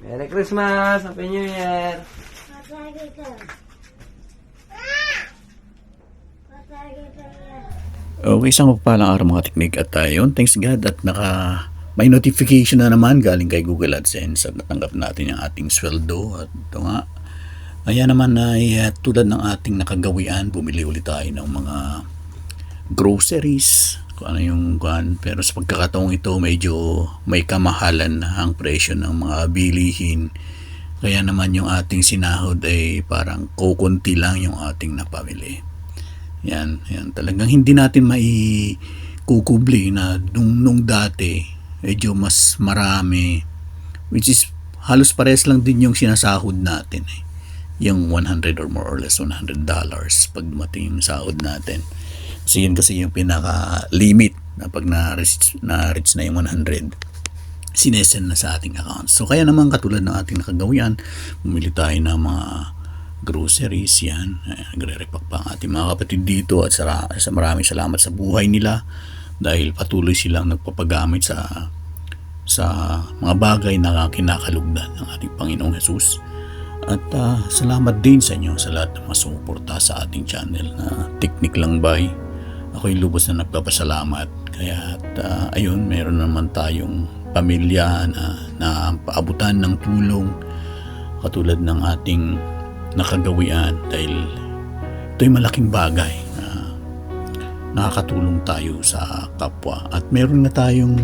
Merry Christmas! Happy New Year! Okay, isang magpalang araw mga teknik at tayo. Thanks God at naka may notification na naman galing kay Google AdSense at natanggap natin yung ating sweldo at ito nga. Ayan naman ay uh, tulad ng ating nakagawian, bumili ulit tayo ng mga groceries, kung ano yung kuan. Pero sa pagkakataong ito, medyo may kamahalan na ang presyo ng mga bilihin. Kaya naman yung ating sinahod ay parang kukunti lang yung ating napamili. Yan, yan. Talagang hindi natin maikukubli na nung, nung dati, medyo mas marami. Which is, halos pares lang din yung sinasahod natin eh. Yung 100 or more or less 100 dollars pag dumating yung sahod natin. Kasi yun kasi yung pinaka-limit na pag na-reach na, reach na yung 100 sinesend na sa ating account. So kaya naman katulad ng ating nakagawian, bumili tayo ng mga groceries yan. Nagre-repack pa ang ating mga kapatid dito at sa, sa maraming salamat sa buhay nila dahil patuloy silang nagpapagamit sa sa mga bagay na kinakalugdan ng ating Panginoong Jesus. At ah, salamat din sa inyo sa lahat ng mga sa ating channel na Teknik Lang Bay. Ako'y lubos na nagpapasalamat. Kaya at, ah, ayun, meron naman tayong pamilya na, na paabutan ng tulong katulad ng ating nakagawian dahil ito'y malaking bagay na nakakatulong tayo sa kapwa. At meron na tayong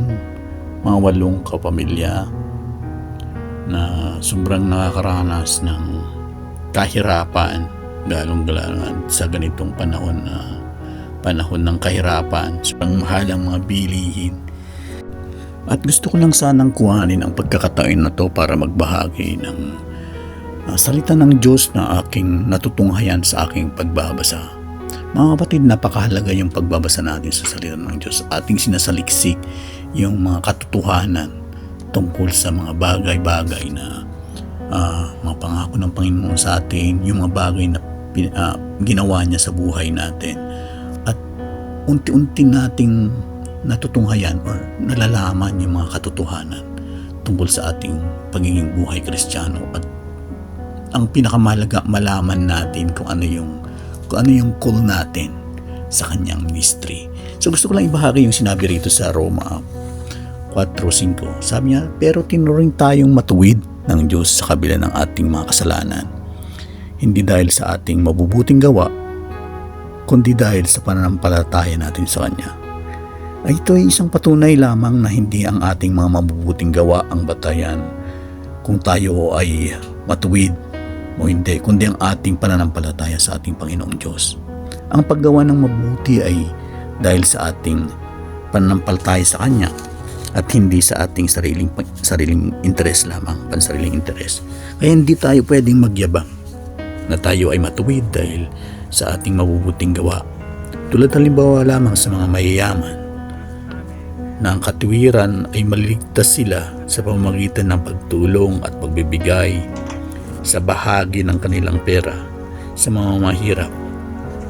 mga walong kapamilya na sobrang nakakaranas ng kahirapan galong galangan sa ganitong panahon na panahon ng kahirapan sa pangmahalang mga bilihin. At gusto ko lang sanang kuhanin ang pagkakataon na to para magbahagi ng uh, salita ng Diyos na aking natutunghayan sa aking pagbabasa. Mga kapatid, napakahalaga yung pagbabasa natin sa salita ng Diyos. Ating sinasaliksik yung mga katotohanan tungkol sa mga bagay-bagay na ah, mga pangako ng Panginoon sa atin, yung mga bagay na ah, ginawa niya sa buhay natin. Unti-unti nating natutunghayan or nalalaman yung mga katotohanan tungkol sa ating pagiging buhay kristyano at ang pinakamalaga malaman natin kung ano yung kung ano yung call natin sa kanyang ministry. So gusto ko lang ibahagi yung sinabi rito sa Roma 4.5. Sabi niya, pero tinuring tayong matuwid ng Diyos sa kabila ng ating mga kasalanan. Hindi dahil sa ating mabubuting gawa, kundi dahil sa pananampalataya natin sa Kanya. Ay ito ay isang patunay lamang na hindi ang ating mga mabubuting gawa ang batayan kung tayo ay matuwid o hindi, kundi ang ating pananampalataya sa ating Panginoong Diyos. Ang paggawa ng mabuti ay dahil sa ating pananampalataya sa Kanya at hindi sa ating sariling sariling interes lamang, pansariling interes. Kaya hindi tayo pwedeng magyabang na tayo ay matuwid dahil sa ating mabubuting gawa. Tulad halimbawa lamang sa mga mayayaman na ang katuwiran ay maliligtas sila sa pamamagitan ng pagtulong at pagbibigay sa bahagi ng kanilang pera sa mga mahirap.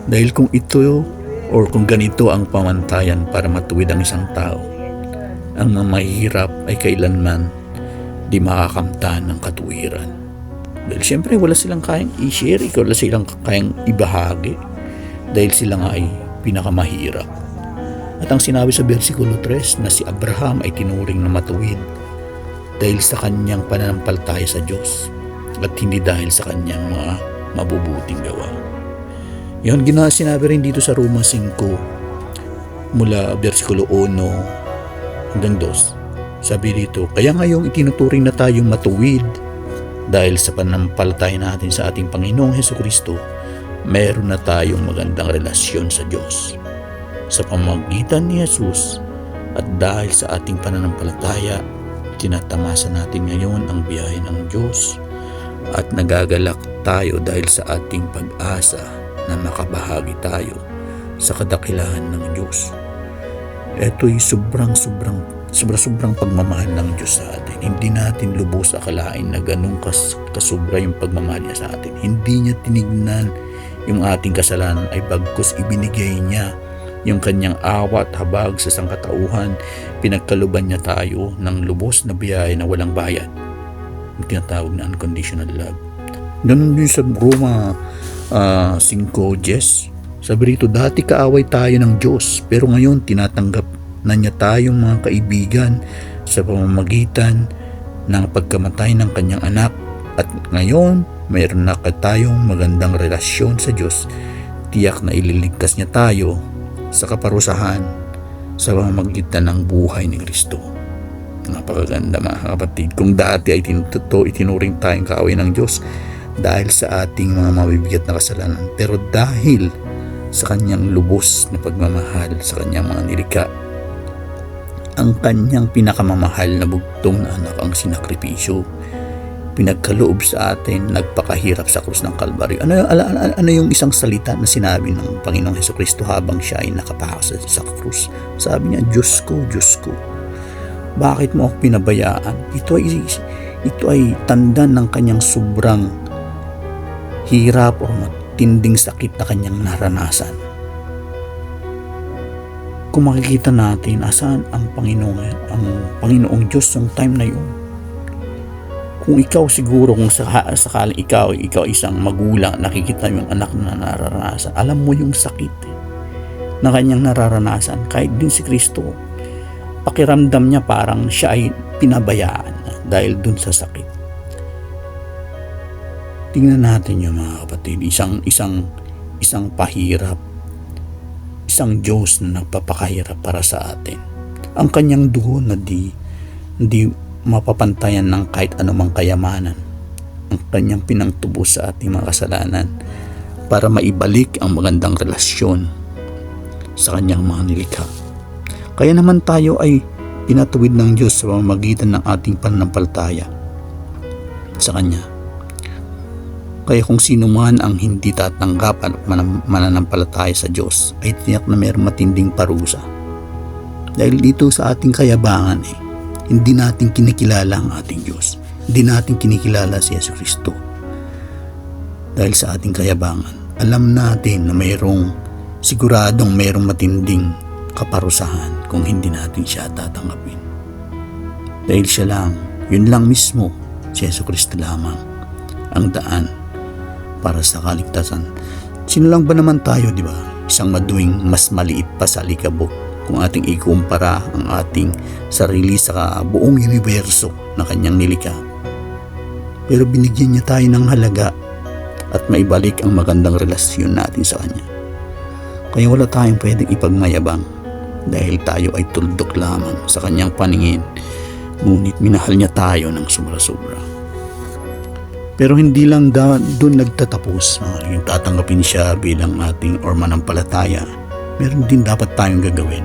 Dahil kung ito or kung ganito ang pamantayan para matuwid ang isang tao, ang mga mahirap ay kailanman di makakamta ng katuwiran. Dahil siyempre wala silang kayang i-share, wala silang kayang ibahagi dahil sila nga ay pinakamahirap. At ang sinabi sa versikulo 3 na si Abraham ay tinuring na matuwid dahil sa kanyang pananampalataya sa Diyos at hindi dahil sa kanyang mga mabubuting gawa. Yun, gina sinabi rin dito sa Roma 5 mula versikulo 1 hanggang 2. Sabi dito, kaya ngayong itinuturing na tayong matuwid dahil sa pananampalataya natin sa ating Panginoong Heso Kristo, meron na tayong magandang relasyon sa Diyos. Sa pamagitan ni Jesus at dahil sa ating pananampalataya, tinatamasa natin ngayon ang biyahe ng Diyos at nagagalak tayo dahil sa ating pag-asa na makabahagi tayo sa kadakilahan ng Diyos. Ito'y sobrang-sobrang sobra-sobrang pagmamahal ng Diyos sa atin. Hindi natin lubos akalain na ganun kas, kasubra yung pagmamahal niya sa atin. Hindi niya tinignan yung ating kasalanan ay bagkus ibinigay niya yung kanyang awa at habag sa sangkatauhan, pinagkaluban niya tayo ng lubos na biyaya na walang bayad. Yung tinatawag na unconditional love. Ganun din sa Roma ah, 5.10. Sabi rito, dati kaaway tayo ng Diyos, pero ngayon tinatanggap na niya tayong mga kaibigan sa pamamagitan ng pagkamatay ng kanyang anak. At ngayon, mayroon na tayong magandang relasyon sa Diyos. Tiyak na ililigtas niya tayo sa kaparusahan sa pamamagitan ng buhay ni Kristo. Napakaganda mga kapatid. Kung dati ay tinututo, itinuring tayong kaaway ng Diyos dahil sa ating mga mabibigat na kasalanan. Pero dahil sa kanyang lubos na pagmamahal sa kanyang mga nilika, ang kanyang pinakamamahal na bugtong na anak ang sinakripisyo. Pinagkaloob sa atin, nagpakahirap sa krus ng Kalbaryo. Ano, ano, ano, ano yung isang salita na sinabi ng Panginoong Heso Kristo habang siya ay nakapakas sa, sa krus? Sabi niya, Diyos ko, Diyos ko, bakit mo ako pinabayaan? Ito ay, ito ay tanda ng kanyang sobrang hirap o matinding sakit na kanyang naranasan. Kung makikita natin asan ang Panginoon, ang Panginoong Diyos ng time na yun. Kung ikaw siguro, kung saka, sakaling ikaw, ikaw isang magulang, nakikita yung anak na nararanasan, alam mo yung sakit eh, na kanyang nararanasan. Kahit din si Kristo, pakiramdam niya parang siya ay pinabayaan na dahil dun sa sakit. Tingnan natin yung mga kapatid, isang isang isang pahirap, isang Diyos na nagpapakahirap para sa atin. Ang kanyang dugo na di, di mapapantayan ng kahit anumang kayamanan. Ang kanyang pinangtubos sa ating mga kasalanan para maibalik ang magandang relasyon sa kanyang mga nilikha. Kaya naman tayo ay pinatuwid ng Diyos sa pamamagitan ng ating pananampalataya sa Kanya. Kaya kung sino man ang hindi tatanggap at mananampalataya sa Diyos ay tiyak na mayroong matinding parusa. Dahil dito sa ating kayabangan eh, hindi natin kinikilala ang ating Diyos. Hindi natin kinikilala si Yesu Kristo. Dahil sa ating kayabangan, alam natin na mayroong siguradong mayroong matinding kaparusahan kung hindi natin siya tatanggapin. Dahil siya lang, yun lang mismo, si Yesu Kristo lamang, ang daan para sa kaligtasan. Sino lang ba naman tayo, di ba? Isang maduwing mas maliit pa sa alikabok kung ating ikumpara ang ating sarili sa buong universo na kanyang nilikha. Pero binigyan niya tayo ng halaga at maibalik ang magandang relasyon natin sa kanya. Kaya wala tayong pwedeng ipagmayabang dahil tayo ay tuldok lamang sa kanyang paningin ngunit minahal niya tayo ng sobra-sobra. Pero hindi lang da, doon nagtatapos. Uh, yung tatanggapin siya bilang ating or manampalataya, meron din dapat tayong gagawin.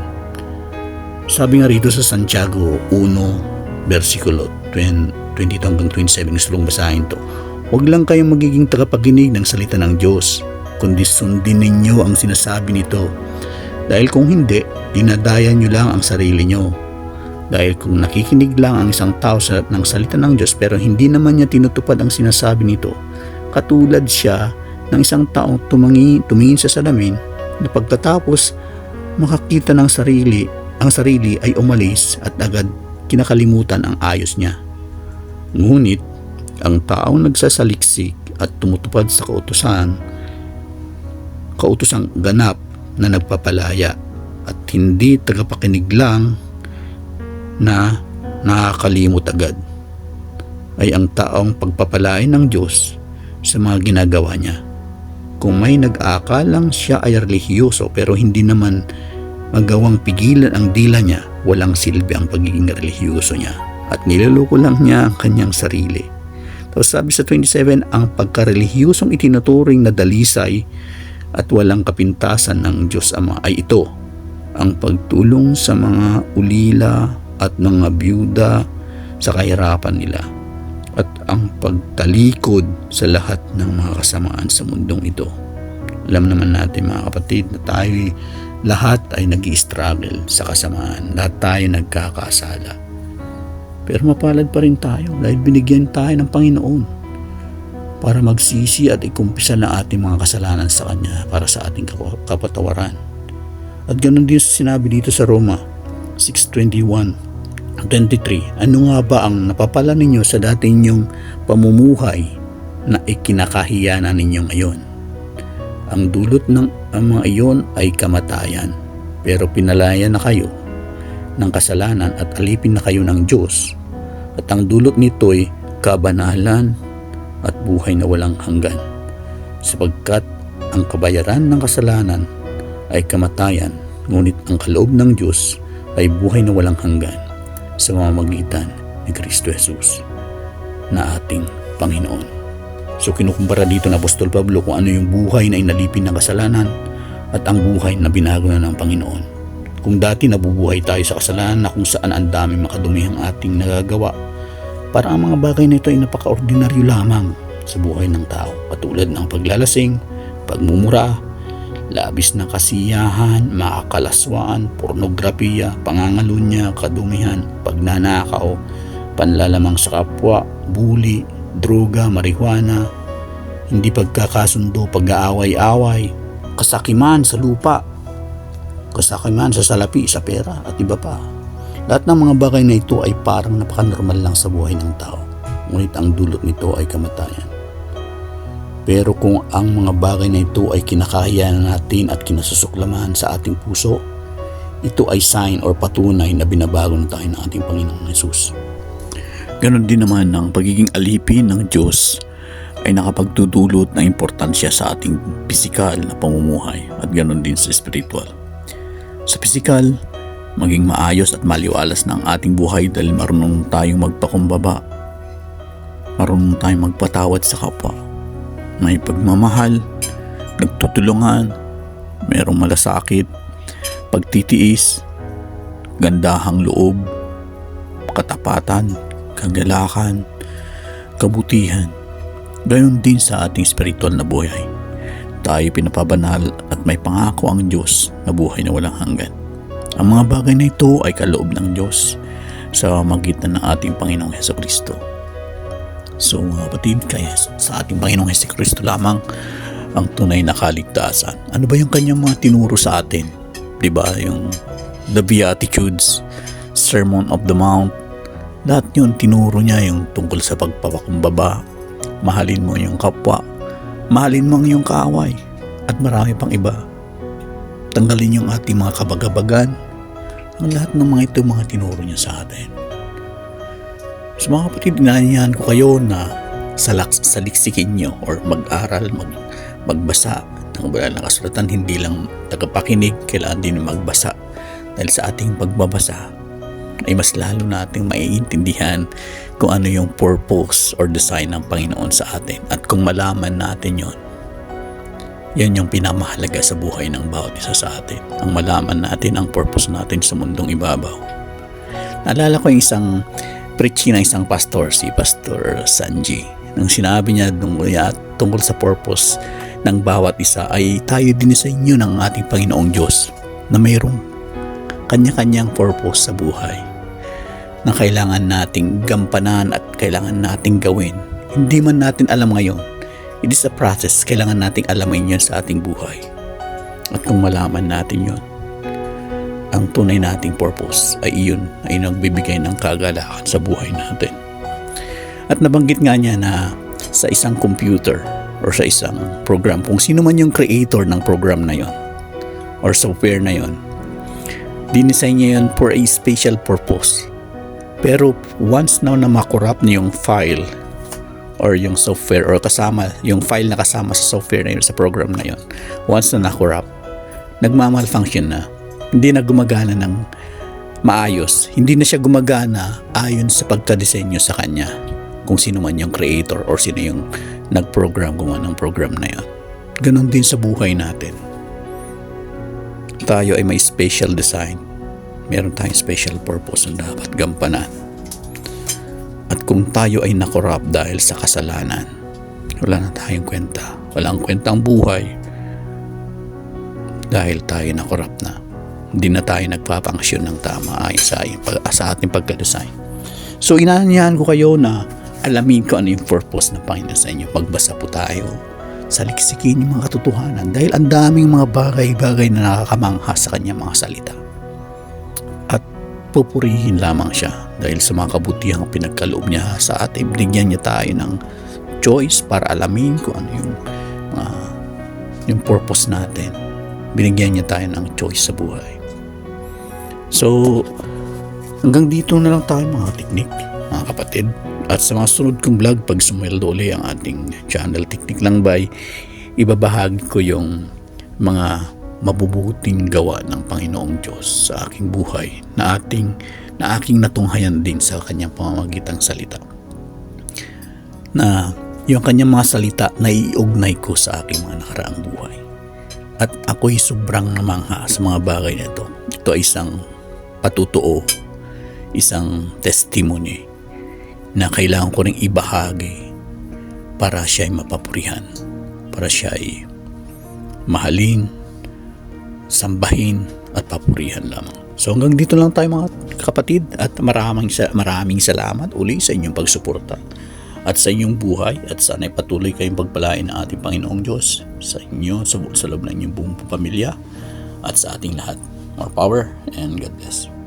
Sabi nga rito sa Santiago 1, versikulo 20, 22 hanggang 27, gusto kong basahin to. Huwag lang kayong magiging tagapaginig ng salita ng Diyos, kundi sundin ninyo ang sinasabi nito. Dahil kung hindi, dinadaya nyo lang ang sarili nyo. Dahil kung nakikinig lang ang isang tao sa, ng salita ng Diyos pero hindi naman niya tinutupad ang sinasabi nito, katulad siya ng isang taong tumangi, tumingin sa salamin na pagkatapos makakita ng sarili, ang sarili ay umalis at agad kinakalimutan ang ayos niya. Ngunit, ang taong nagsasaliksik at tumutupad sa kautusan, kautosang ganap na nagpapalaya at hindi tagapakinig lang na nakakalimot agad ay ang taong pagpapalain ng Diyos sa mga ginagawa niya. Kung may nag-aakalang siya ay relihiyoso pero hindi naman magawang pigilan ang dila niya, walang silbi ang pagiging relihiyoso niya at niloloko lang niya ang kanyang sarili. Tapos sabi sa 27, ang pagkarelihiyosong itinuturing na dalisay at walang kapintasan ng Diyos Ama ay ito, ang pagtulong sa mga ulila at mga byuda sa kahirapan nila at ang pagtalikod sa lahat ng mga kasamaan sa mundong ito. Alam naman natin mga kapatid na tayo lahat ay nag struggle sa kasamaan. Lahat tayo nagkakasala. Pero mapalad pa rin tayo dahil binigyan tayo ng Panginoon para magsisi at ikumpisa na ating mga kasalanan sa Kanya para sa ating kapatawaran. At ganoon din sinabi dito sa Roma 6.21 23 Ano nga ba ang napapala ninyo sa dati ninyong pamumuhay na ikinakahiya na ninyo ngayon? Ang dulot ng ang mga iyon ay kamatayan, pero pinalaya na kayo ng kasalanan at alipin na kayo ng Diyos. At ang dulot nito'y kabanalan at buhay na walang hanggan. Sapagkat ang kabayaran ng kasalanan ay kamatayan, ngunit ang kaloob ng Diyos ay buhay na walang hanggan sa mamamagitan ni Kristo Jesus na ating Panginoon. So kinukumpara dito na Apostol Pablo kung ano yung buhay na inalipin ng kasalanan at ang buhay na binago na ng Panginoon. Kung dati nabubuhay tayo sa kasalanan na kung saan ang daming makadumi ang ating nagagawa, para ang mga bagay na ito ay napaka-ordinaryo lamang sa buhay ng tao, katulad ng paglalasing, pagmumura, labis na kasiyahan, makakalaswaan, pornografiya, pangangalunya, kadumihan, pagnanakaw, panlalamang sa kapwa, buli, droga, marihuana, hindi pagkakasundo, pag-aaway-away, kasakiman sa lupa, kasakiman sa salapi, sa pera, at iba pa. Lahat ng mga bagay na ito ay parang napaka-normal lang sa buhay ng tao. Ngunit ang dulot nito ay kamatayan. Pero kung ang mga bagay na ito ay kinakahiya na natin at kinasusuklaman sa ating puso, ito ay sign or patunay na binabago na tayo ng ating Panginoong Yesus. Ganon din naman ang pagiging alipin ng Diyos ay nakapagdudulot ng importansya sa ating pisikal na pamumuhay at ganon din sa spiritual. Sa pisikal, maging maayos at maliwalas na ang ating buhay dahil marunong tayong magpakumbaba. Marunong tayong magpatawad sa kapwa. May pagmamahal, nagtutulungan, merong malasakit, pagtitiis, gandahang loob, katapatan, kagalakan, kabutihan. Gayon din sa ating spiritual na buhay. Tayo pinapabanal at may pangako ang Diyos na buhay na walang hanggan. Ang mga bagay na ito ay kaloob ng Diyos sa magitan ng ating Panginoong Heso Kristo. So mga kapatid, kaya sa ating Panginoong Heso Kristo lamang ang tunay na kaligtasan. Ano ba yung kanyang mga tinuro sa atin? ba Yung The Beatitudes, Sermon of the Mount, lahat yun tinuro niya yung tungkol sa pagpapakumbaba, mahalin mo yung kapwa, mahalin mo ang iyong kaaway, at marami pang iba. Tanggalin yung ating mga kabagabagan, ang lahat ng mga ito mga tinuro niya sa atin. So mga kapatid, inanyahan ko kayo na salak saliksikin nyo or mag-aral, mag, magbasa ng banal na kasulatan, hindi lang tagapakinig, kailangan din magbasa. Dahil sa ating pagbabasa, ay mas lalo nating maiintindihan kung ano yung purpose or design ng Panginoon sa atin. At kung malaman natin yon, yan yung pinamahalaga sa buhay ng bawat isa sa atin. Ang malaman natin ang purpose natin sa mundong ibabaw. Naalala ko yung isang preaching ng isang pastor, si Pastor Sanji. Nung sinabi niya tungkol, tungkol sa purpose ng bawat isa ay tayo din sa inyo ng ating Panginoong Diyos na mayroong kanya-kanyang purpose sa buhay na kailangan nating gampanan at kailangan nating gawin. Hindi man natin alam ngayon, it is a process, kailangan nating alamin yan sa ating buhay. At kung malaman natin yon, ang tunay nating purpose ay iyon ay nagbibigay ng kagalakan sa buhay natin. At nabanggit nga niya na sa isang computer or sa isang program, kung sino man yung creator ng program na yon or software na yon, dinesign niya yun for a special purpose. Pero once na na makorrupt na yung file or yung software or kasama, yung file na kasama sa software na yun, sa program na yun, once na na-corrupt, nagmamalfunction na. Hindi na gumagana ng maayos. Hindi na siya gumagana ayon sa pagkadesenyo sa kanya. Kung sino man yung creator or sino yung nag-program gumawa ng program na yun. Ganon din sa buhay natin. Tayo ay may special design meron tayong special purpose na dapat gampanan. At kung tayo ay nakorap dahil sa kasalanan, wala na tayong kwenta. Walang kwentang buhay dahil tayo nakorap na. Hindi na tayo nagpapangsyon ng tama ayon sa, sa ating pagka-design. So inanyahan ko kayo na alamin ko ano yung purpose ng Panginoon sa inyo. Magbasa po tayo. saliksikin yung mga katotohanan dahil ang daming mga bagay-bagay na nakakamangha sa kanyang mga salita. At pupurihin lamang siya dahil sa mga kabutihang pinagkaloob niya sa atin. Binigyan niya tayo ng choice para alamin kung ano yung ah, yung purpose natin. Binigyan niya tayo ng choice sa buhay. So, hanggang dito na lang tayo mga teknik, mga kapatid. At sa mga sunod kong vlog, pag sumweldo uli ang ating channel Teknik Lang Bay, ibabahagi ko yung mga mabubuting gawa ng Panginoong Diyos sa aking buhay na ating na aking natunghayan din sa kanyang pamamagitang salita. Na yung kanyang mga salita na iugnay ko sa aking mga nakaraang buhay. At ako'y sobrang namangha sa mga bagay na ito. Ito ay isang patutuo, isang testimony na kailangan ko ring ibahagi para siya ay mapapurihan, para siya ay mahalin, sambahin at papurihan lamang. So hanggang dito lang tayo mga kapatid at maraming, maraming salamat uli sa inyong pagsuporta at sa inyong buhay at sana ay patuloy kayong pagpalain ng ating Panginoong Diyos sa inyo, sa, sa loob ng inyong buong pamilya at sa ating lahat. More power and God bless.